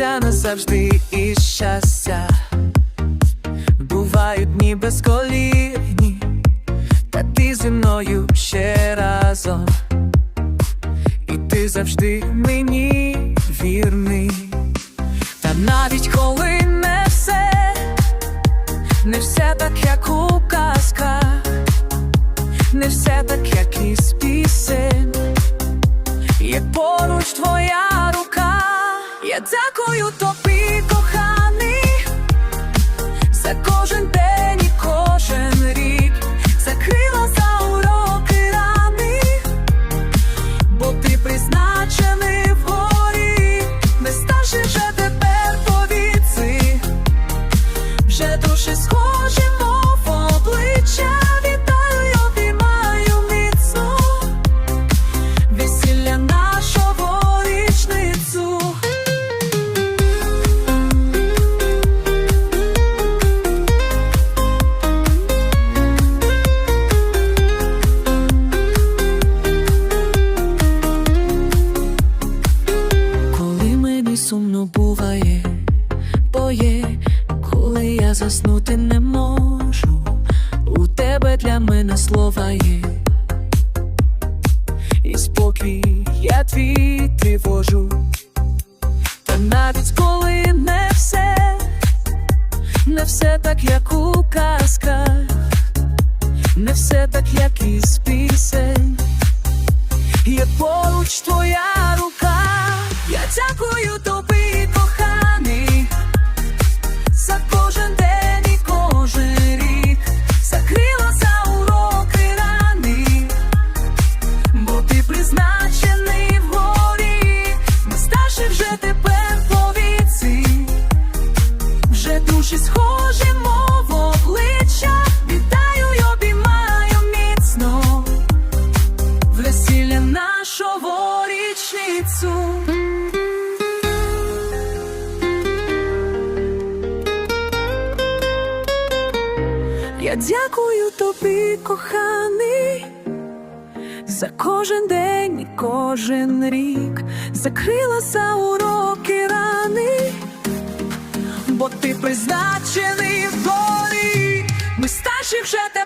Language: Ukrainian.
завжди і щастя. Бувають дні безколірні, та ти зі мною ще разом. І ти завжди мені вірний. Та навіть коли не все, не все так, як у казках, не все так, як із пісень. Є поруч твоя рука, я дякую тобі, коханий, за кожен день і кожен рік, закрила за уроки рани, бо ти призначений вгорі, не старший вже тепер повіці, вже душі схожі, заснути не можу, у тебе для мене слова є і спокій я твій тривожу. Та навіть коли не все, не все так, як у казках, не все так, як із пісень. Є поруч твоя рука, я дякую тобі, річницю. Я дякую тобі, коханий за кожен день і кожен рік закрила за уроки рани, бо ти призначений в вгорі, ми старші вже